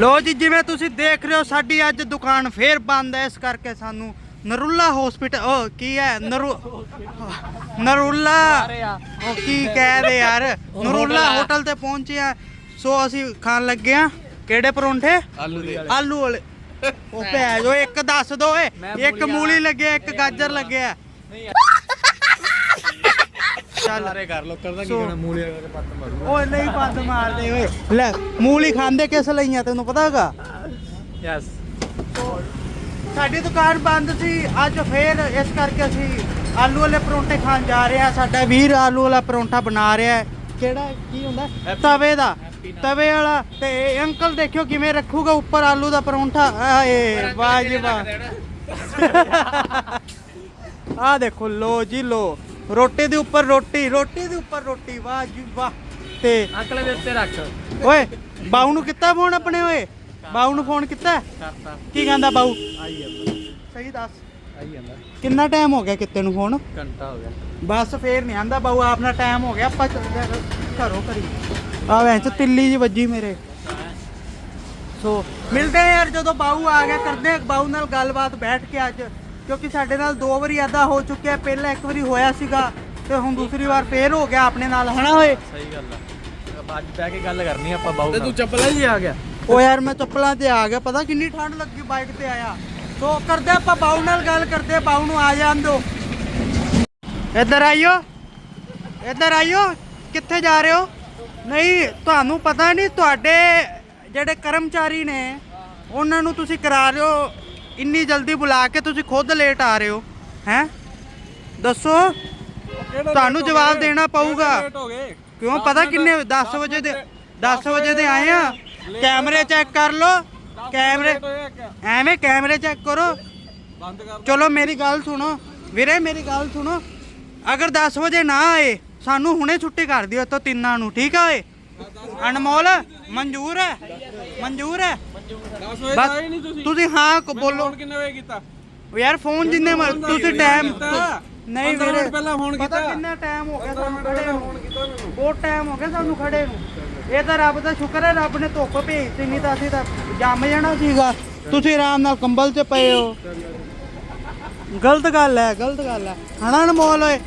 ਲੋ ਜੀ ਜਿਵੇਂ ਤੁਸੀਂ ਦੇਖ ਰਹੇ ਹੋ ਸਾਡੀ ਅੱਜ ਦੁਕਾਨ ਫੇਰ ਬੰਦ ਹੈ। ਇਸ ਕਰਕੇ ਸਾਨੂੰ ਨਰੁੱਲਾ ਹਸਪੀਟਲ ਉਹ ਕੀ ਹੈ? ਨਰੂ ਨਰੁੱਲਾ ਉਹ ਕੀ ਕਹਿ ਰਹੇ ਯਾਰ? ਨਰੁੱਲਾ ਹੋਟਲ ਤੇ ਪਹੁੰਚੇ ਆ। ਸੋ ਅਸੀਂ ਖਾਣ ਲੱਗੇ ਆ। ਕਿਹੜੇ ਪਰੌਂਠੇ? ਆਲੂ ਦੇ। ਆਲੂ ਵਾਲੇ। ਉਹ ਭੈ ਜੋ ਇੱਕ ਦੱਸ ਦੋ ਏ ਇੱਕ ਮੂਲੀ ਲੱਗਿਆ ਇੱਕ ਗਾਜਰ ਲੱਗਿਆ ਚੱਲ। ਸਾਰੇ ਕਰ ਲੋ ਕਰਦਾ ਕੀ ਕਹਿਣਾ ਮੂਲੀਆਂ ਕਰਕੇ ਪੱਤ ਮਾਰੂ ਓਏ ਨਹੀਂ ਬੰਦ ਮਾਰਦੇ ਓਏ। ਲੈ ਮੂਲੀ ਖਾਂਦੇ ਕਿਸ ਲਈਆਂ ਤੈਨੂੰ ਪਤਾ ਹੈਗਾ? ਯੈਸ ਸਾਡੀ ਦੁਕਾਨ ਬੰਦ ਸੀ ਅੱਜ ਫੇਰ ਇਸ ਕਰਕੇ ਅਸੀਂ ਆਲੂ ਵਾਲੇ ਪਰੌਂਠੇ ਖਾਣ ਜਾ ਰਹੇ ਆ ਸਾਡਾ ਵੀਰ ਆਲੂ ਵਾਲਾ ਪਰੌਂਠਾ ਬਣਾ ਰਿਹਾ ਹੈ। ਕਿਹੜਾ ਕੀ ਹੁੰਦਾ? ਤਵੇ ਦਾ। ਤਵੇ ਵਾਲਾ। ਤੇ ਇਹ ਅੰਕਲ ਦੇਖਿਓ ਕਿਵੇਂ ਰੱਖੂਗਾ ਉੱਪਰ ਆਲੂ ਦਾ ਪਰੌਂਠਾ। ਆਏ ਵਾਹ ਜੀ ਵਾਹ। ਆ ਦੇਖੋ ਲੋ ਜੀ ਲੋ ਰੋਟੀ ਦੇ ਉੱਪਰ ਰੋਟੀ ਰੋਟੀ ਦੇ ਉੱਪਰ ਰੋਟੀ ਵਾਹ ਜੀ ਵਾਹ। ਤੇ ਅੰਕਲ ਦੇ ਉੱਤੇ ਰੱਖ। ਓਏ ਬਾਊ ਨੂੰ ਕੀਤਾ ਫੋਨ ਆਪਣੇ ਓਏ? ਬਾਊ ਨੂੰ ਫੋਨ ਕੀਤਾ? ਕਰਤਾ। ਕੀ ਕਹਿੰਦਾ ਬਾਊ? ਆਈ ਜਾਂਦਾ। ਸਹੀ ਦੱਸ। ਆਈ ਜਾਂਦਾ। ਕਿੰਨਾ ਟਾਈਮ ਹੋ ਗਿਆ ਕਿਤੇ ਨੂੰ ਫੋਨ? ਘੰਟਾ ਹੋ ਗਿਆ। ਬਸ ਫੇਰ ਨਹੀਂ ਆਂਦਾ ਬਾਊ ਆਪਣਾ ਟਾਈਮ ਹੋ ਗਿਆ ਆਪਾਂ ਚੱਲਦੇ ਹਾਂ ਘਰੋਂ ਕਰੀ ਆ ਵੈਂ ਚ ਤਿੱਲੀ ਜੀ ਵੱਜੀ ਮੇਰੇ। ਸੋ ਮਿਲਦੇ ਆ ਯਾਰ ਜਦੋਂ ਬਾਊ ਆ ਗਿਆ ਕਰਦੇ ਆ ਬਾਊ ਨਾਲ ਗੱਲਬਾਤ ਬੈਠ ਕੇ ਅੱਜ। ਕਿਉਂਕਿ ਸਾਡੇ ਨਾਲ ਦੋ ਵਾਰੀ ਏਦਾਂ ਹੋ ਚੁੱਕਿਆ ਪਹਿਲਾਂ ਇੱਕ ਵਾਰੀ ਹੋਇਆ ਸੀਗਾ ਤੇ ਹੁਣ ਦੂਸਰੀ ਵਾਰ ਫੇਰ ਹੋ ਗਿਆ ਆਪਣੇ ਨਾਲ ਹਨਾ ਓਏ? ਸਹੀ ਗੱਲ ਆ। ਅੱਜ ਬਹਿ ਕੇ ਗੱਲ ਕਰਨੀ ਆਪਾਂ ਬਾਊ ਤੇ ਤੂੰ ਚੱਪਲਾਂ ਹੀ ਆ ਗਿਆ। ਓ ਯਾਰ ਮੈਂ ਚੱਪਲਾਂ ਤੇ ਆ ਗਿਆ ਪਤਾ ਕਿੰਨੀ ਠੰਡ ਲੱਗੀ ਬਾਈਕ ਤੇ ਆਇਆ। ਸੋ ਕਰਦੇ ਆਪਾਂ ਬਾਊ ਨਾਲ ਗੱਲ ਕਰਦੇ ਬਾਊ ਨੂੰ ਆ ਜਾਣ ਦਿਓ ਇੱਧਰ ਆਇਓ ਇੱਧਰ ਆਇਓ ਕਿੱਥੇ ਜਾ ਰਹੇ ਹੋ? ਨਹੀਂ ਤੁਹਾਨੂੰ ਪਤਾ ਨਹੀਂ ਤੁਹਾਡੇ ਜਿਹੜੇ ਕਰਮਚਾਰੀ ਨੇ ਉਹਨਾਂ ਨੂੰ ਤੁਸੀਂ ਕਰਾ ਰਹੇ ਹੋ ਇੰਨੀ ਜਲਦੀ ਬੁਲਾ ਕੇ ਤੁਸੀਂ ਖੁਦ ਲੇਟ ਆ ਰਹੇ ਹੋ ਹੈ? ਦੱਸੋ ਤੁਹਾਨੂੰ ਜਵਾਬ ਦੇਣਾ ਪਊਗਾ। ਕਿਉਂ ਪਤਾ ਕਿੰਨੇ 10 ਵਜੇ ਦੇ 10 ਵਜੇ ਦੇ ਆਏ ਆ। ਕੈਮਰੇ ਚੈੱਕ ਕਰ ਲੋ ਕੈਮਰੇ ਐਵੇਂ ਕੈਮਰੇ ਚੈੱਕ ਕਰੋ। ਚਲੋ ਮੇਰੀ ਗੱਲ ਸੁਣੋ। ਵੀਰੇ ਮੇਰੀ ਗੱਲ ਸੁਣੋ। ਅਗਰ 10 ਵਜੇ ਨਾ ਆਏ ਸਾਨੂੰ ਹੁਣੇ ਛੁੱਟੀ ਕਰ ਦਿਓ ਇੱਥੋਂ ਤਿੰਨਾਂ ਨੂੰ। ਠੀਕ ਆ ਓਏ? ਅਨਮੋਲ ਮਨਜ਼ੂਰ ਹੈ? ਮਨਜ਼ੂਰ ਹੈ? 10 ਵਜੇ ਬਸ ਆਏ ਨਹੀਂ ਤੁਸੀਂ। ਤੁਸੀਂ ਹਾਂ ਕ- ਬੋਲੋ। ਫੋਨ ਕਿੰਨੇ ਵਜੇ ਕੀਤਾ? ਯਾਰ ਫੋਨ ਜਿੰਨੇ ਮਰ- ਤੁਸੀਂ ਟਾਈਮ। ਨਹੀਂ ਵੀਰੇ। ਪਹਿਲਾਂ ਫੋਨ ਪਤਾ ਕੀਤਾ। ਕਿੰਨਾ ਟਾਈਮ ਹੋ ਗਿਆ 15 ਸਾਨੂੰ ਖੜੇ ਨੂੰ? ਬਹੁਤ ਟਾਈਮ ਹੋ ਗਿਆ ਸਾਨੂੰ ਖੜੇ ਨੂੰ। ਇਹ ਤਾਂ ਰੱਬ ਦਾ ਸ਼ੁਕਰ ਹੈ ਰੱਬ ਨੇ ਧੁੱਪ ਭੇਜਤੀ ਨਹੀਂ ਤਾਂ ਅਸੀਂ ਤਾਂ ਜੰਮ ਜਾਣਾ ਸੀਗਾ। ਤੁਸੀਂ ਆਰਾਮ ਨਾਲ ਕੰਬਲ 'ਚ ਪਏ ਹੋ। ਗਲਤ ਗੱਲ ਹੈ ਗਲਤ ਗੱਲ ਹੈ। ਹਣਾ ਅਨਮੋਲ ਓਏ।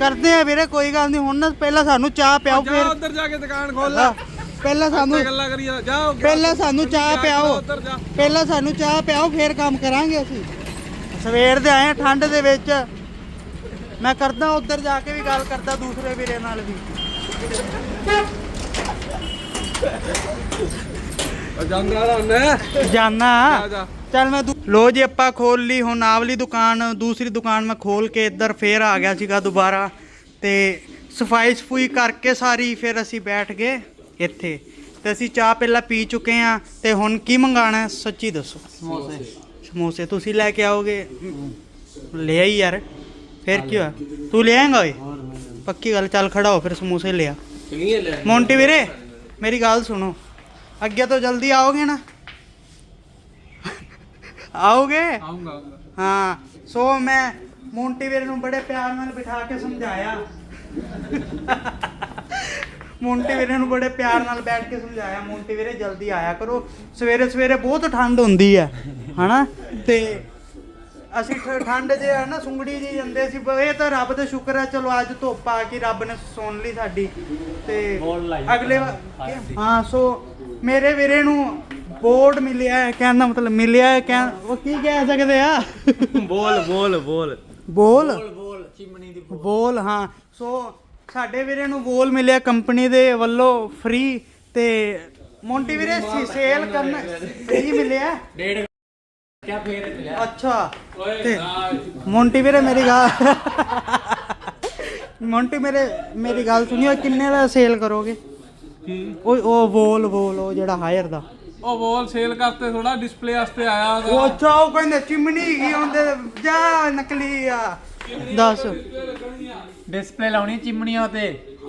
ਕਰਦੇ ਆ ਵੀਰੇ ਕੋਈ ਗੱਲ ਨਹੀਂ ਹੁਣ ਨਾ ਪਹਿਲਾਂ ਸਾਨੂੰ ਚਾਹ ਪਿਆਓ ਜਾ ਫਿਰ ਉੱਧਰ ਜਾ ਕੇ ਦੁਕਾਨ ਖੋਲ ਹਾਂ, ਪਹਿਲਾਂ ਸਾਨੂੰ ਗੱਲਾਂ ਕਰੀ ਜਾ ਜਾ ਪਹਿਲਾਂ ਸਾਨੂੰ ਚਾਹ ਪਿਆਓ। ਪਹਿਲਾਂ ਸਾਨੂੰ ਚਾਹ ਪਿਆਓ ਫਿਰ ਕੰਮ ਕਰਾਂਗੇ ਅਸੀਂ। ਸਵੇਰ ਦੇ ਆਏ ਠੰਡ ਦੇ ਵਿੱਚ। ਮੈਂ ਕਰਦਾ ਉੱਧਰ ਜਾ ਕੇ ਵੀ ਗੱਲ ਕਰਦਾ ਦੂਸਰੇ ਵੀਰੇ ਨਾਲ ਵੀ। ਜਾਂਦਾ ਰਹਿਣਾ ਜਾਨਾ। ਚੱਲ ਮੈਂ ਲੋ ਜੀ ਆਪਾਂ ਖੋਲ ਲਈ ਹੁਣ ਆਵਲੀ ਦੁਕਾਨ। ਦੂਸਰੀ ਦੁਕਾਨ ਮੈਂ ਖੋਲ ਕੇ ਇੱਧਰ ਫੇਰ ਆ ਗਿਆ ਸੀਗਾ ਦੁਬਾਰਾ। ਤੇ ਸਫ਼ਾਈ ਸਫੂਈ ਕਰਕੇ ਸਾਰੀ ਫਿਰ ਅਸੀਂ ਬੈਠ ਗਏ। ਇੱਥੇ। ਤੇ ਅਸੀਂ ਚਾਹ ਪਹਿਲਾਂ ਪੀ ਚੁੱਕੇ ਆ ਤੇ ਹੁਣ ਕੀ ਮੰਗਾਣਾ ਹੈ? ਸੱਚੀ ਦੱਸੋ। ਸਮੋਸੇ। ਸਮੋਸੇ। ਤੁਸੀਂ ਲੈ ਕੇ ਆਓਗੇ? ਲੈ ਆਈ ਯਾਰ। ਫਿਰ ਕੀ ਹੋਇਆ? ਤੂੰ ਲੈ ਆਏਂਗਾ ਓਏ? ਪੱਕੀ ਗੱਲ ਚੱਲ ਖੜਾ ਹੋ ਫਿਰ ਸਮੋਸੇ ਲਿਆ ਲੈ ਮੋਂਟੀ ਵੀਰੇ ਮੇਰੀ ਗੱਲ ਸੁਣੋ। ਅੱਗੇ ਤੋਂ ਜਲਦੀ ਆਓਗੇ ਨਾ? ਆਓਗੇ? ਆਉਂਗਾ। ਹਾਂ ਸੋ ਮੈਂ ਮੋਂਟੀ ਵੀਰੇ ਨੂੰ ਬੜੇ ਪਿਆਰ ਨਾਲ ਬਿਠਾ ਕੇ ਸਮਝਾਇਆ। ਮੋਂਟੀ ਵੀਰੇ ਨੂੰ ਬੜੇ ਪਿਆਰ ਨਾਲ ਬੈਠ ਕੇ ਸਮਝਾਇਆ ਮੋਂਟੀ ਵੀਰੇ ਜਲਦੀ ਆਇਆ ਕਰੋ। ਸਵੇਰੇ ਸਵੇਰੇ ਬਹੁਤ ਠੰਡ ਹੁੰਦੀ ਹੈ ਹਨਾ? ਤੇ ਅਸੀਂ ਠੰਡ 'ਚ ਹੈ ਨਾ ਸੁੰਗੜੀ ਜੀ ਜਾਂਦੇ ਸੀ ਬ- ਇਹ ਤਾਂ ਰੱਬ ਦਾ ਸ਼ੁਕਰ ਹੈ ਚਲੋ ਅੱਜ ਧੁੱਪ ਆ ਗਈ ਰੱਬ ਨੇ ਸੁਣ ਲਈ ਸਾਡੀ। ਤੇ ਅਗਲੇ ਹਾਂ ਸੋ ਮੇਰੇ ਵੀਰੇ ਨੂੰ ਬੋਰਡ ਮਿਲਿਆ ਹੈ ਕਹਿਣ ਦਾ ਮਤਲਬ ਮਿਲਿਆ ਹੈ ਕਹਿ ਉਹ ਕੀ ਕਹਿ ਸਕਦੇ ਆ? ਬੋਲ ਬੋਲ ਬੋਲ। ਬੋਲ? ਬੋਲ ਚਿਮਣੀ ਦੀ ਬੋਲ ਹਾਂ। ਸੋ ਸਾਡੇ ਵੀਰੇ ਨੂੰ ਬੋਲ ਮਿਲਿਆ ਕੰਪਨੀ ਦੇ ਵੱਲੋਂ ਫ੍ਰੀ ਤੇ ਮੋਂਟੀ ਵੀਰੇ ਸੇਲ ਕਰਨ ਫ੍ਰੀ ਮਿਲਿਆ। ਡੇਢ ਕਿਆ ਫੇਰ ਅੱਛਾ। ਤੇ ਮੋਂਟੀ ਵੀਰੇ ਮੇਰੀ ਗੱਲ ਮੋਂਟੀ ਮੇਰੇ ਮੇਰੀ ਗੱਲ ਸੁਣਿਓ ਕਿੰਨੇ ਦਾ ਸੇਲ ਕਰੋਗੇ? ਉਹ ਉਹ ਬੋਲ ਬੋਲ ਉਹ ਜਿਹੜਾ ਹਾਇਰ ਦਾ। ਉਹ ਬੋਲ ਸੇਲ ਕਰਤੇ ਥੋੜਾ ਡਿਸਪਲੇ ਵਾਸਤੇ ਆਇਆ ਉਹ ਅੱਛਾ ਉਹ ਕਹਿੰਦੇ ਚਿਮਨੀ ਕੀ ਹੁੰਦੇ ਜਾ ਨਕਲੀ ਆ। ਦੱਸ। ਡਿਸਪਲੇ ਲਾਉਣੀ ਚਿਮਨੀਆਂ ਤੇ।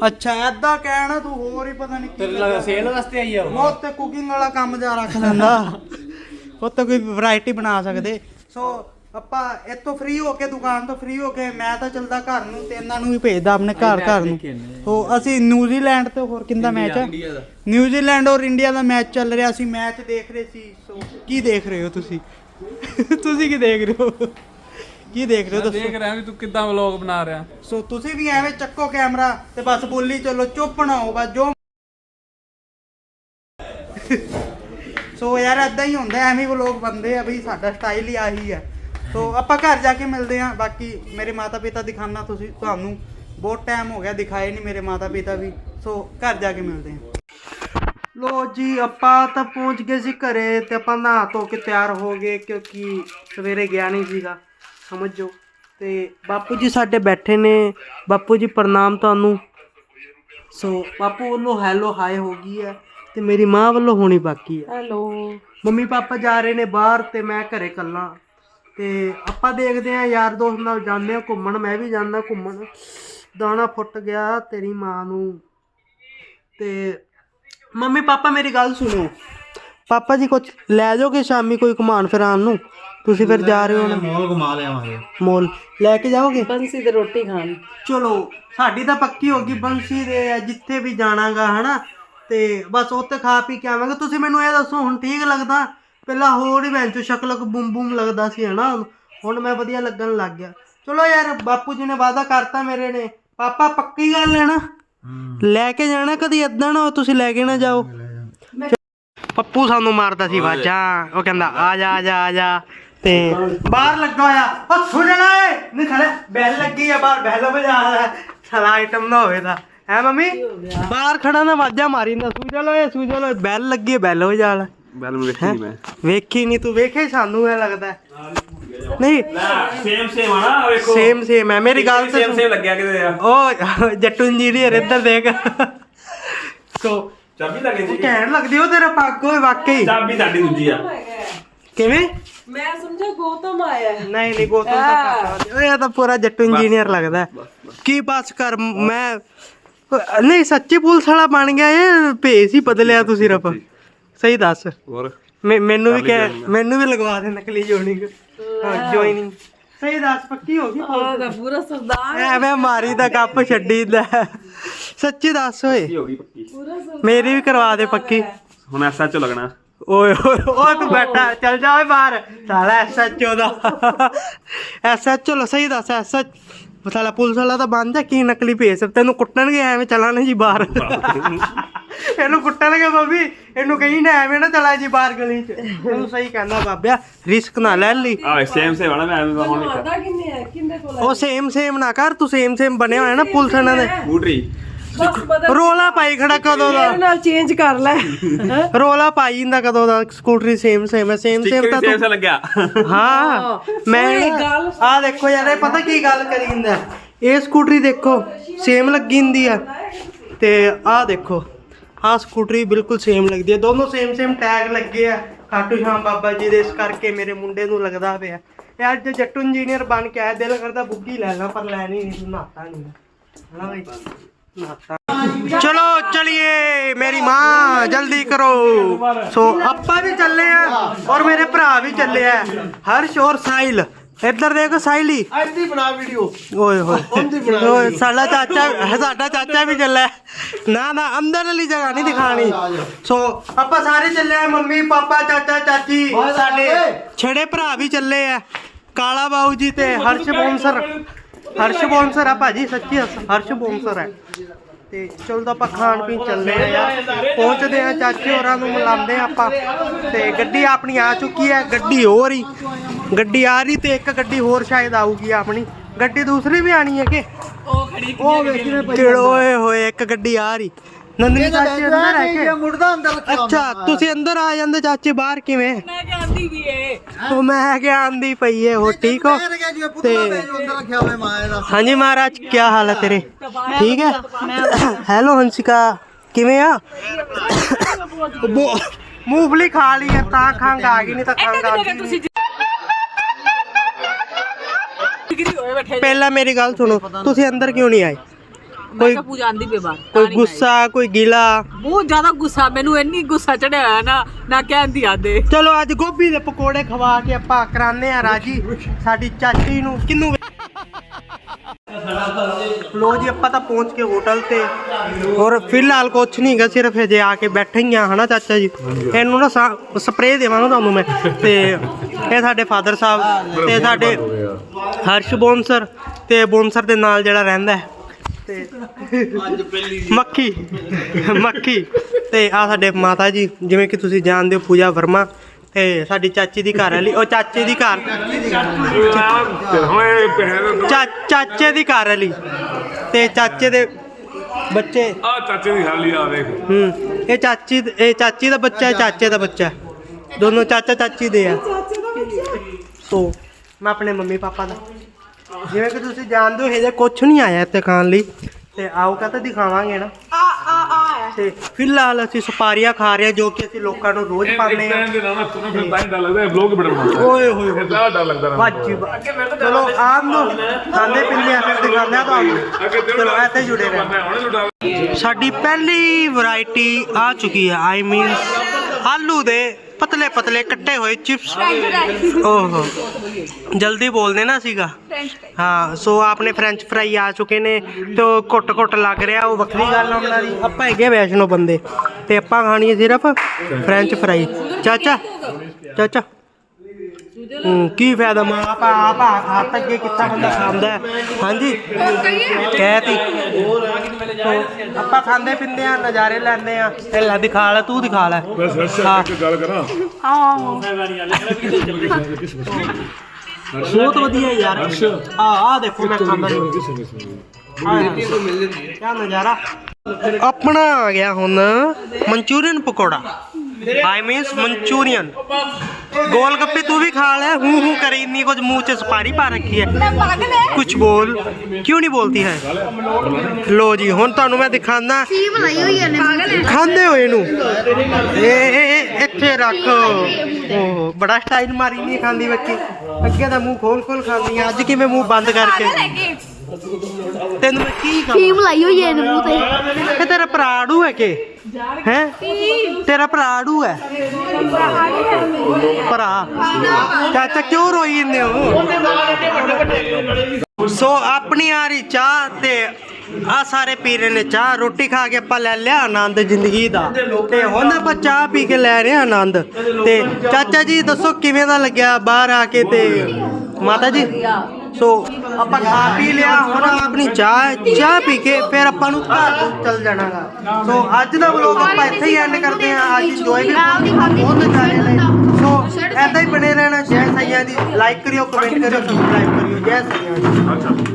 ਅੱਛਾ ਐਦਾਂ ਕਹਿਣਾ ਤੂੰ ਹੋਰ ਹੀ ਪਤਾ ਨਹੀਂ ਕੀ ਲੱਗਦਾ ਸੇਲ ਵਾਸਤੇ ਆਈ ਆ ਉਹ। ਤੇ ਕੁਕਿੰਗ ਵਾਲਾ ਕੰਮ ਜਾ ਰੱਖ ਲੈਂਦਾ। ਉਹ ਤੇ ਕੋਈ ਵੈਰਾਈਟੀ ਬਣਾ ਸਕਦੇ। ਸੋ ਆਪਾਂ ਇੱਥੋਂ ਫ੍ਰੀ ਹੋ ਕੇ ਦੁਕਾਨ ਤੋਂ ਫ੍ਰੀ ਹੋ ਕੇ ਮੈਂ ਤਾਂ ਚੱਲਦਾ ਘਰ ਨੂੰ ਤੇ ਇਹਨਾਂ ਨੂੰ ਵੀ ਭੇਜਦਾ ਆਪਣੇ ਘਰ ਘਰ ਨੂੰ। ਹੋ ਅਸੀਂ ਨਿਊਜ਼ੀਲੈਂਡ ਤੇ ਹੋਰ ਕਿੰਦਾ ਮੈਚ ਹੈ ਨਿਊਜ਼ੀਲੈਂਡ ਔਰ ਇੰਡੀਆ ਦਾ ਮੈਚ ਚੱਲ ਰਿਹਾ। ਸੀ ਮੈਚ ਦੇਖ ਰਹੇ ਸੀ। ਸੋ ਕੀ ਦੇਖ ਰਹੇ ਹੋ ਤੁਸੀਂ? ਤੁਸੀਂ ਕੀ ਦੇਖ ਰਹੇ ਹੋ? ਕੀ ਦੇਖ ਰਹੇ ਹੋ ਦੇਖ ਦੱਸੋ? ਰਿਹਾ ਵੀ ਤੂੰ ਕਿੱਦਾਂ ਵਲੌਗ ਬਣਾ ਰਿਹਾ। ਸੋ ਤੁਸੀਂ ਵੀ ਐਵੇਂ ਚੱਕੋ ਕੈਮਰਾ ਤੇ ਬਸ ਬੋਲੀ ਚੱਲੋ ਚੁੱਪ ਨਾ ਹੋ ਬਸ ਜੋ ਸੋ ਯਾਰ ਏਦਾਂ ਹੀ ਹੁੰਦਾ ਐਵੇਂ ਲੋਕ ਬੰਦੇ ਆ ਬਈ ਸਾਡਾ ਸਟਾਈਲ ਹੀ ਆਹੀ ਹੈ ਸੋ ਆਪਾਂ ਘਰ ਜਾ ਕੇ ਮਿਲਦੇ ਆ ਬਾਕੀ ਮੇਰੇ ਮਾਤਾ ਪਿਤਾ ਦਿਖਾਣਾ ਤੁਸੀਂ ਤੁਹਾਨੂੰ ਬਹੁਤ ਟਾਈਮ ਹੋ ਗਿਆ ਦਿਖਾਏ ਨਹੀਂ ਮੇਰੇ ਮਾਤਾ ਪਿਤਾ ਵੀ। ਸੋ ਘਰ ਜਾ ਕੇ ਮਿਲਦੇ ਆ ਲੋ ਜੀ ਆਪਾਂ ਤਾਂ ਪਹੁੰਚ ਗਏ ਸੀ ਘਰੇ ਤੇ ਆਪਾਂ ਨਹਾ ਧੋ ਕੇ ਤਿਆਰ ਹੋ ਗਏ ਕਿਉਂਕਿ ਸਵੇਰੇ ਗਿਆ ਨਹੀਂ ਸੀਗਾ। ਸਮਝੋ। ਤੇ ਬਾਪੂ ਜੀ ਸਾਡੇ ਬੈਠੇ ਨੇ। ਬਾਪੂ ਜੀ ਪ੍ਰਣਾਮ ਤੁਹਾਨੂੰ। ਸੋ ਬਾਪੂ ਵੱਲੋਂ ਹੈਲੋ ਹਾਈ ਹੋ ਗਈ ਹੈ ਤੇ ਮੇਰੀ ਮਾਂ ਵੱਲੋਂ ਹੋਣੀ ਬਾਕੀ ਹੈ। ਹੈਲੋ। ਮੰਮੀ ਪਾਪਾ ਜਾ ਰਹੇ ਨੇ ਬਾਹਰ ਤੇ ਮੈਂ ਘਰੇ ਇਕੱਲਾ। ਤੇ ਆਪਾਂ ਦੇਖਦੇ ਆ ਯਾਰ ਦੋਸਤ ਨਾਲ ਜਾਂਦੇ ਆ ਘੁੰਮਣ। ਮੈਂ ਵੀ ਜਾਂਦਾ ਘੁੰਮਣ। ਦਾਣਾ ਫੁੱਟ ਗਿਆ ਤੇਰੀ ਮਾਂ ਨੂੰ। ਤੇ ਮੰਮੀ ਪਾਪਾ ਮੇਰੀ ਗੱਲ ਸੁਣੋ। ਪਾਪਾ ਜੀ ਕੁਝ ਲੈ ਜਾਓਗੇ ਸ਼ਾਮੀ ਕੋਈ ਘੁਮਾਣ ਫਿਰਾਣ ਨੂੰ? ਤੁਸੀਂ ਫਿਰ ਜਾ ਰਹੇ ਹੋ ਨਾ? ਮੋਲ ਘੁਮਾ ਲਿਆਵਾਂਗੇ। ਮੋਲ। ਲੈ ਕੇ ਜਾਓਗੇ? ਬੰਸੀ ਤੇ ਰੋਟੀ ਖਾਣ। ਚਲੋ ਸਾਡੀ ਤਾਂ ਪੱਕੀ ਹੋ ਗਈ ਬੰਸੀ ਦੇ ਜਿੱਥੇ ਵੀ ਜਾਣਾਗਾ ਹਨਾ? ਤੇ ਬਸ ਉੱਥੇ ਖਾ ਪੀ ਕੇ ਆਵਾਂਗੇ। ਤੁਸੀਂ ਮੈਨੂੰ ਇਹ ਦੱਸੋ ਹੁਣ ਠੀਕ ਲੱਗਦਾ? ਪਹਿਲਾਂ ਹੋਰ ਹੀ ਬੈਂਚੋ ਸ਼ਕਲ ਬੂਮ ਬੂਮ ਲੱਗਦਾ ਸੀ ਹਨਾ? ਹੁਣ ਮੈਂ ਵਧੀਆ ਲੱਗਣ ਲੱਗ ਗਿਆ। ਚਲੋ ਯਾਰ ਬਾਪੂ ਜੀ ਨੇ ਵਾਅਦਾ ਕਰਤਾ ਮੇਰੇ ਨੇ। ਪਾਪਾ ਪੱਕੀ ਗੱਲ ਹੈ ਨਾ? ਲੈ ਕੇ ਜਾਣਾ ਕਦੀ ਏਦਾਂ ਨਾ ਹੋ ਤੁਸੀਂ ਲੈ ਕੇ ਨਾ ਜਾਓ। ਪੱਪੂ ਸਾਨੂੰ ਮਾਰਦਾ ਸੀ ਵਾਜਾਂ। ਉਹ ਕਹਿੰਦਾ ਆ ਜਾ ਆ ਜਾ ਆ ਜਾ। ਤੇ ਬਾਹਰ ਲੱਗਾ ਹੋਇਆ। ਉਹ ਸੁਣਣਾ ਏ ਨਹੀਂ ਖੜੇ ਬੈਲ ਲੱਗੀ ਆ ਬਾਹਰ। ਬੈਲ ਵਜਾ ਰਿਹਾ ਸਾਲਾ ਆਈਟਮ ਨਾ ਹੋਵੇ ਤਾਂ। ਹੈ ਮੰਮੀ? ਬਾਹਰ ਖੜਾ ਨਾ ਵਾਜਾਂ ਮਾਰੀ ਨਾ ਸੂ ਚਲੋ ਇਹ ਸੂ ਚਲੋ ਬੈਲ ਲੱਗੀ ਹੈ ਬੈਲ ਵਜਾ ਲੈ। ਬੈਲ ਨੂੰ ਵੇਖੀ ਮੈਂ। ਵੇਖੀ ਨਹੀਂ ਤੂੰ। ਵੇਖੇ ਸਾਨੂੰ ਇਹ ਲੱਗਦਾ। ਨਹੀਂ। ਸੇਮ ਸੇਮ ਆ ਨਾ ਵੇਖੋ। ਸੇਮ ਸੇਮ ਹੈ ਮੇਰੀ ਗੱਲ ਸੇਮ। ਸੇਮ ਲੱਗਿਆ ਕਿਤੇ ਆ। ਉਹ ਜੱਟੂ ਇੰਜੀਨੀਅਰ ਇੱਧਰ ਦੇਖ। ਸੋ ਚਾਬੀ ਲੱਗੇ ਉਹ ਕਹਿਣ ਲੱਗਦੀ ਉਹ ਤੇਰਾ ਪੱਗ ਓਏ ਵਾਕਈ। ਚਾਬੀ ਸਾਡੀ ਦੂਜੀ ਆ। ਕਿਵੇਂ? ਮੈਂ ਸਮਝਿਆ ਗੌਤਮ ਆਇਆ ਹੈ। ਨਹੀਂ ਨਹੀਂ ਗੋਤਮ ਤਾਂ ਘੱਟ ਓਏ ਇਹ ਤਾਂ ਪੂਰਾ ਜੱਟੂ ਇੰਜੀਨੀਅਰ ਲੱਗਦਾ। ਹੈ। ਕੀ ਬਸ ਕਰ ਮੈਂ ਨਹੀਂ ਸੱਚੀ ਪੁਲਿਸ ਵਾਲਾ ਬਣ ਗਿਆ ਇਹ ਭੇਸ ਹੀ ਬਦਲਿਆ ਤੁਸੀਂ ਰਫ ਸਹੀ ਦੱਸ। ਹੋਰ? ਮੈਂ- ਮੈਨੂੰ ਵੀ ਕਹਿ ਮੈਨੂੰ ਵੀ ਲਗਵਾ ਦੇ ਨਕਲੀ ਜੋਇਨਿੰਗ ਹਾਂ ਜੋਇਨਿੰਗ ਸਹੀ ਦੱਸ ਪੱਕੀ ਹੋ ਗਈ ਆਹ ਤਾਂ ਪੂਰਾ ਸਰਦਾਰ। ਐਵੇਂ ਮਾਰੀ ਦਾ ਕੱਪ ਛੱਡੀ ਦਾ ਸੱਚੀ ਦੱਸ ਓਏ। ਕੀ ਹੋ ਗਈ ਪੱਕੀ। ਪੂਰਾ ਸਰਦਾਰ ਮੇਰੀ ਵੀ ਕਰਵਾ ਦੇ ਪੱਕੀ। ਹੁਣ ਲੱਗਣਾ। ਓਏ ਓਏ ਓਏ ਤੂੰ ਬੈਠਾ ਚੱਲ ਜਾ ਓਏ ਬਾਹਰ। ਸਾਲਾ ਐਸਐਚਓ ਦਾ। ਐਸਐਚਓ ਲੋ ਸਹੀ ਦੱਸ ਐਸਐਚ ਸਾਲਾ ਪੁਲਿਸ ਵਾਲਾ ਤਾਂ ਬੰਦ ਹੈ ਕੀ ਨਕਲੀ ਭੇਸ ਤੈਨੂੰ ਕੁੱਟਣਗੇ ਐਵੇਂ ਚਲਾਣਾ ਜੀ ਬਾਹਰ। ਇਹਨੂੰ ਕੁੱਟਣਗੇ ਬਾਬੀ। ਇਹਨੂੰ ਕਹੀ ਨਾ ਐਵੇਂ ਨਾ ਚਲਾ ਜੀ ਬਾਹਰ ਗਲੀ 'ਚ। ਤੈਨੂੰ ਸਹੀ ਕਹਿੰਦਾ ਬਾਬਿਆ ਰਿਸਕ ਨਾ ਲੈ ਲਈ। ਆ ਸੇਮ ਸੇਮ ਆ ਨਾ ਮੈਂ ਐਵੇਂ ਹੁਣ ਲਿਖਿਆ ਕਿੰਨੇ ਹੈ ਕਿੰਨੇ ਕੋਲ ਉਹ ਸੇਮ ਸੇਮ ਨਾ ਕਰ ਤੂੰ ਸੇਮ ਸੇਮ ਬਣਿਆ ਹੋਇਆ ਨਾ ਪੁਲਿਸ ਇਹਨਾਂ ਦੇ। ਸਕੂਟਰੀ ਬਦਲ ਰੋਲਾ ਪਾਈ ਖੜਾ ਕਦੋਂ ਦਾ? ਮੇਰੇ ਨਾਲ ਚੇਂਜ ਕਰ ਲੈ। ਰੋਲਾ ਪਾਈ ਜਾਂਦਾ ਕਦੋਂ ਦਾ? ਸਕੂਟਰੀ ਸੇਮ ਸੇਮ ਹੈ ਸੇਮ ਸੇਮ ਤਾਂ ਤੂੰ ਲੱਗਿਆ। ਹਾਂ। ਮੈਂ ਗੱਲ। ਆ ਦੇਖੋ ਯਾਰ ਇਹ ਪਤਾ ਕੀ ਗੱਲ ਕਰੀ ਜਾਂਦਾ ਇਹ ਸਕੂਟਰੀ ਦੇਖੋ ਸੇਮ ਲੱਗੀ ਹੁੰਦੀ ਆ ਤੇ ਆ ਦੇਖੋ ਆਹ ਸਕੂਟਰੀ ਬਿਲਕੁਲ ਸੇਮ ਲੱਗਦੀ ਹੈ। ਦੋਨੋਂ ਸੇਮ ਸੇਮ ਟੈਗ ਲੱਗੇ ਆ। ਖਾਟੂ ਸ਼ਾਮ ਬਾਬਾ ਜੀ ਦੇ ਇਸ ਕਰਕੇ ਮੇਰੇ ਮੁੰਡੇ ਨੂੰ ਲੱਗਦਾ ਪਿਆ। ਇਹ ਅੱਜ ਜੱਟੂ ਇੰਜੀਨੀਅਰ ਬਣ ਕੇ ਆਇਆ ਦਿਲ ਕਰਦਾ ਬੁੱਗੀ ਲੈ ਲਾਂ ਪਰ ਲੈਣੀ ਨਹੀਂ ਨਾਤਾ ਨਹੀਂ। ਹਨਾ ਬਈ? ਚਲੋ ਚਲਿਏ ਮੇਰੀ ਮਾਂ ਜਲਦੀ ਕਰੋ। ਸੋ ਆਪਾਂ ਵੀ ਚੱਲੇ ਆ ਔਰ ਮੇਰੇ ਭਰਾ ਵੀ ਚੱਲੇ ਆ। ਹਰਸ਼ ਔਰ ਸਾਹਿਲ ਇੱਧਰ ਦੇਖੋ ਸਾਹਿਲੀ। ਅੱਜ ਦੀ ਬਣਾ ਵੀਡੀਓ। ਓਏ ਹੋਏ। ਓਏ ਸਾਡਾ ਚਾਚਾ ਸਾਡਾ ਚਾਚਾ ਵੀ ਚੱਲਾ ਹੈ। ਨਾ ਨਾ ਅੰਦਰ ਵਾਲੀ ਜਗ੍ਹਾ ਨਹੀਂ ਦਿਖਾਣੀ। ਸੋ ਆਪਾਂ ਸਾਰੇ ਚੱਲੇ ਆ ਮੰਮੀ ਪਾਪਾ ਚਾਚਾ ਚਾਚੀ ਸਾਡੇ ਛੜੇ ਭਰਾ ਵੀ ਚੱਲੇ ਆ। ਕਾਲਾ ਬਾਊ ਜੀ ਤੇ ਹਰਸ਼ ਬੌਂਸਰ। ਹਰਸ਼ ਬੌਂਸਰ ਆ ਭਾਜੀ ਸੱਚੀ ਹਰਸ਼- ਹਰਸ਼ ਬੌਂਸਰ ਹੈ। ਤੇ ਚਲੋ ਤਾਂ ਆਪਾਂ ਖਾਣ ਪੀਣ ਚੱਲੇ ਆ ਯਾਰ। ਪਹੁੰਚਦੇ ਆ ਚਾਚੇ ਹੋਰਾਂ ਨੂੰ ਮਿਲਾਉਂਦੇ ਆ ਆਪਾਂ। ਤੇ ਗੱਡੀ ਆਪਣੀ ਆ ਚੁੱਕੀ ਹੈ ਗੱਡੀ ਹੋਰ ਹੀ। ਗੱਡੀ ਆ ਰਹੀ ਤੇ ਇੱਕ ਗੱਡੀ ਹੋਰ ਸ਼ਾਇਦ ਆਊਗੀ ਆਪਣੀ। ਗੱਡੀ ਦੂਸਰੀ ਵੀ ਆਣੀ ਹੈ ਕਿ? ਉਹ ਖੜੀ ਉਹ ਵੇਖਦੇ ਕਿਹੜੋ ਓਏ ਹੋਏ ਇੱਕ ਗੱਡੀ ਆ ਰਹੀ। ਨੰਦਨੀ ਚਾਚੇ ਅੰਦਰ ਹੈ ਕਿ। ਮੁਰਦਾ ਅੰਦਰ ਅੱਛਾ ਤੁਸੀਂ ਅੰਦਰ ਆ ਜਾਂਦੇ ਚਾਚੇ ਬਾਹਰ ਕਿਵੇਂ? ਮੈਂ ਕਹਿੰਦੀ ਵੀ ਏ। ਉਹ ਮੈਂ ਕਿਹਾ ਆਂਦੀ ਪਈ ਏ ਹੋ ਠੀਕ ਹੋ? ਤੇ ਹਾਂਜੀ ਮਹਾਰਾਜ ਕੀ ਹਾਲ ਹੈ ਤੇਰੇ? ਠੀਕ ਹੈ? ਹੈਲੋ ਹੰਸਿਕਾ ਕਿਵੇਂ ਆ? ਮੂੰਗਫਲੀ ਖਾ ਲਈ ਹੈ ਤਾਂ ਖੰਗ ਆ ਗਈ ਨਹੀਂ ਤਾਂ ਖੰਗ ਆ ਗਈ। ਪਹਿਲਾਂ ਮੇਰੀ ਗੱਲ ਸੁਣੋ ਤੁਸੀਂ ਅੰਦਰ ਕਿਉਂ ਨਹੀਂ ਆਏ? ਮੈਂ ਕੋਈ ਕਿਹਾ ਪੂਜਾ ਆਂਦੀ ਪਈ ਬਾਹਰ ਕੋਈ ਗੁੱਸਾ ਕੋਈ ਗਿਲਾ? ਬਹੁਤ ਜ਼ਿਆਦਾ ਗੁੱਸਾ ਮੈਨੂੰ ਇੰਨੀ ਗੁੱਸਾ ਚੜਿਆ ਹੋਇਆ ਨਾ ਨਾ ਕਹਿੰਦੀ ਆਦੇ ਚਲੋ ਅੱਜ ਗੋਭੀ ਦੇ ਪਕੌੜੇ ਖਵਾ ਕੇ ਆਪਾਂ ਕਰਾਨੇ ਆ ਰਾਜੀ। ਸਾਡੀ ਚਾਚੀ ਨੂੰ ਕਿੰਨੂੰ ਲੋ ਜੀ ਆਪਾਂ ਤਾਂ ਪਹੁੰਚ ਕੇ ਹੋਟਲ ਤੇ। ਔਰ ਫਿਲਹਾਲ ਕੁਛ ਨਹੀਂ ਗਾ ਸਿਰਫ ਹਜੇ ਆ ਕੇ ਬੈਠੇ ਹੀ ਆ ਹਨਾ ਚਾਚਾ ਜੀ? ਇਹਨੂੰ ਨਾ ਸਪਰੇਅ ਦੇਵਾਂਗਾ ਤੁਹਾਨੂੰ ਮੈਂ। ਤੇ ਇਹ ਸਾਡੇ ਫਾਦਰ ਸਾਹਿਬ ਤੇ ਸਾਡੇ ਹਰਸ਼ ਬੋਨਸਰ ਤੇ ਬੋਨਸਰ ਦੇ ਨਾਲ ਜਿਹੜਾ ਰਹਿੰਦਾ ਹੈ। ਤੇ ਮੱਖੀ ਮੱਖੀ। ਤੇ ਆ ਸਾਡੇ ਮਾਤਾ ਜੀ ਜਿਵੇਂ ਕਿ ਤੁਸੀਂ ਜਾਣਦੇ ਹੋ ਪੂਜਾ ਵਰਮਾ ਤੇ ਸਾਡੀ ਚਾਚੀ ਦੀ ਘਰ ਵਾਲੀ ਉਹ ਚਾਚੇ ਦੀ ਘਰ। ਚਾ- ਚਾਚੇ ਦੀ ਘਰ ਵਾਲੀ। ਤੇ ਚਾਚੇ ਦੇ ਬੱਚੇ। ਆ ਚਾਚੇ ਦੀ ਹਾਲੀ ਆ ਦੇਖ। ਹੂੰ ਇਹ ਚਾਚੀ ਇਹ ਚਾਚੀ ਦਾ ਬੱਚਾ ਹੈ ਚਾਚੇ ਦਾ ਬੱਚਾ। ਦੋਨੋਂ ਚਾਚਾ ਚਾਚੀ ਦੇ ਆ ਸੋ ਮੈਂ ਆਪਣੇ ਮੰਮੀ ਪਾਪਾ ਦਾ ਜਿਵੇਂ ਕਿ ਤੁਸੀਂ ਜਾਣਦੇ ਹੋ ਹਜੇ ਕੁਝ ਨਹੀਂ ਆਇਆ ਇੱਥੇ ਖਾਣ ਲਈ। ਤੇ ਆਓ ਕਾ ਤਾਂ ਦਿਖਾਵਾਂਗੇ ਨਾ। ਆ ਆ ਆ ਤੇ ਫਿਲਹਾਲ ਅਸੀਂ ਸੁਪਾਰੀਆਂ ਖਾ ਰਹੇ ਹਾਂ ਜੋ ਕਿ ਅਸੀਂ ਲੋਕਾਂ ਨੂੰ ਰੋਜ਼ ਪਾਉਂਦੇ ਹਾਂ। ਦੇ ਨਾਲ ਤੁਹਾਨੂੰ ਫਿਰ ਤਾਂ ਹੀ ਡਰ ਲੱਗਦਾ ਹੈ ਵਲੌਗ ਬੜਾ ਬਣਾਉਂਦਾ। ਓਏ ਹੋਏ ਹੋਏ। ਇਹਦਾ ਡਰ ਲੱਗਦਾ ਰਹਿੰਦਾ ਵਾਜੀ ਵਾ- ਚਲੋ ਆਮ ਨੂੰ ਖਾਂਦੇ ਪੀਂਦੇ ਆ ਫਿਰ ਦਿਖਾਉਂਦੇ ਆ ਤੁਹਾਨੂੰ। ਅੱਗੇ ਚਲੋ ਇੱਥੇ ਜੁੜੇ ਰਹੋ ਸਾਡੀ ਪਹਿਲੀ ਵੈਰਾਈਟੀ ਆ ਚੁੱਕੀ ਹੈ ਆਈ ਮੀਨ ਆਲੂ ਦੇ ਪਤਲੇ ਪਤਲੇ ਕੱਟੇ ਹੋਏ ਚਿਪਸ। ਓਹੋ। ਜਲਦੀ ਬੋਲਦੇ ਨਾ ਸੀਗਾ। ਹਾਂ ਸੋ ਆਪਣੇ ਫ੍ਰੈਂਚ ਫਰਾਈ ਆ ਚੁੱਕੇ ਨੇ ਤੇ ਉਹ ਕੁੱਟ ਕੁੱਟ ਲੱਗ ਰਿਹਾ ਉਹ ਵੱਖਰੀ ਗੱਲ ਆ ਉਹਨਾਂ ਦੀ। ਆਪਾਂ ਹੈਗੇ ਵੈਸ਼ਨੋ ਬੰਦੇ ਤੇ ਆਪਾਂ ਖਾਣੀ ਹੈ ਸਿਰਫ ਫ੍ਰੈਂਚ ਫਰਾਈ ਚਾਚਾ ਚਾਚਾ। ਹੂੰ ਕੀ ਫਾਇਦਾ ਮਾਂ? ਆਪਾਂ ਆਪ ਹੱਥ ਅੱਗੇ ਕਿੱਥਾ ਬੰਦਾ ਖਾਂਦਾ ਹੈ? ਹਾਂਜੀ। ਕਹਿਤੀ। ਆਪਾਂ ਖਾਂਦੇ ਪਿੰਦੇ ਆ ਨਜ਼ਾਰੇ ਲੈਂਦੇ ਆ ਇਹ ਲੈ ਦਿਖਾ ਲੈ ਤੂੰ ਦਿਖਾ ਲੈ। ਗੱਲ ਕਰਾਂ। ਬਹੁਤ ਵਧੀਆ ਯਾਰ। ਆ ਆ ਦੇਖੋ ਮੈਂ ਖਾਂਦਾ। ਨਹੀਂ ਕਿਆ ਨਜ਼ਾਰਾ। ਆਪਣਾ ਆ ਗਿਆ ਹੁਣ Manchurian pakora. I means Manchurian gol gappe ਤੂੰ ਵੀ ਖਾ ਲੈ ਹੂੰ ਹੂੰ ਕਰੀ ਇੰਨੀ ਕੁਝ ਮੂੰਹ ਚ ਸਪਾਰੀ ਪਾ ਰੱਖੀ ਹੈ। ਕੁਝ ਬੋਲ ਕਿਉਂ ਨਹੀਂ ਬੋਲਤੀ ਹੈ? ਲੋ ਜੀ ਹੁਣ ਤੁਹਾਨੂੰ ਮੈਂ ਦਿਖਾਣਾ ਕੀ ਬਣਾਈ ਹੋਈ ਹੈ ਨੇ ਖਾਂਦੇ ਹੋਏ ਨੂੰ ਇਹ ਇੱਥੇ ਰੱਖ। ਓਹ ਬੜਾ ਸਟਾਈਲ ਮਾਰੀ ਨਹੀਂ ਖਾਂਦੀ ਬੱਚੀ। ਅੱਗੇ ਤਾਂ ਮੂੰਹ ਖੋਲ ਖੋਲ ਖਾਂਦੀ ਆ। ਅੱਜ ਕਿਵੇਂ ਮੂੰਹ ਬੰਦ ਕਰਕੇ? ਤੈਨੂੰ ਮੈਂ ਕੀ ਕਹਾਂ? ਕੀ ਬਣਾਈ ਹੋਈ ਹੈ ਨੇ ਮੂੰਹ ਤੇ। ਇਹ ਤੇਰਾ ਭਰਾੜੂ ਹੈ ਕਿ? ਹੈ? ਤੇਰਾ ਭਰਾੜੂ ਹੈ? ਭਰਾ। ਚਾਚਾ ਕਿਉਂ ਰੋਈ ਜਾਂਦੇ ਹੋ? ਸੋ ਆਪਣੀ ਆ ਰਹੀ ਚਾਹ ਤੇ ਆ ਸਾਰੇ ਪੀ ਰਹੇ ਨੇ ਚਾਹ। ਰੋਟੀ ਖਾ ਕੇ ਆਪਾਂ ਲੈ ਲਿਆ ਆਨੰਦ ਜ਼ਿੰਦਗੀ ਦਾ। ਤੇ ਹੁਣ ਆਪਾਂ ਚਾਹ ਪੀ ਕੇ ਲੈ ਰਹੇ ਹਾਂ ਆਨੰਦ। ਤੇ ਚਾਚਾ ਜੀ ਦੱਸੋ ਕਿਵੇਂ ਦਾ ਲੱਗਿਆ ਬਾਹਰ ਆ ਕੇ ਤੇ ਮਾਤਾ ਜੀ? ਸੋ ਆਪਾਂ ਖਾ ਪੀ ਲਿਆ ਹੁਣ ਆਪਣੀ ਚਾਹ ਚਾਹ ਪੀ ਕੇ ਫਿਰ ਆਪਾਂ ਨੂੰ ਘਰ ਨੂੰ ਚੱਲ ਜਾਣਾਗਾ। ਸੋ ਅੱਜ ਦਾ ਵਲੋਗ ਆਪਾਂ ਇੱਥੇ ਹੀ ਐਂਡ ਕਰਦੇ ਹਾਂ ਅੱਜ ਇੰਜੋਏ ਵੀ ਬਹੁਤ ਨਜ਼ਾਰੇ ਲਏ ਸੋ ਐਦਾਂ ਹੀ ਬਣੇ ਰਹਿਣਾ ਜੈ ਸਈਆਂ ਦੀ ਲਾਈਕ ਕਰਿਓ ਕਮੈਂਟ ਕਰਿਓ ਸਬਸਕ੍ਰਾਈਬ ਕਰਿਓ ਜੈ ਸਈਆਂ ਦੀ। ਅੱਛਾ।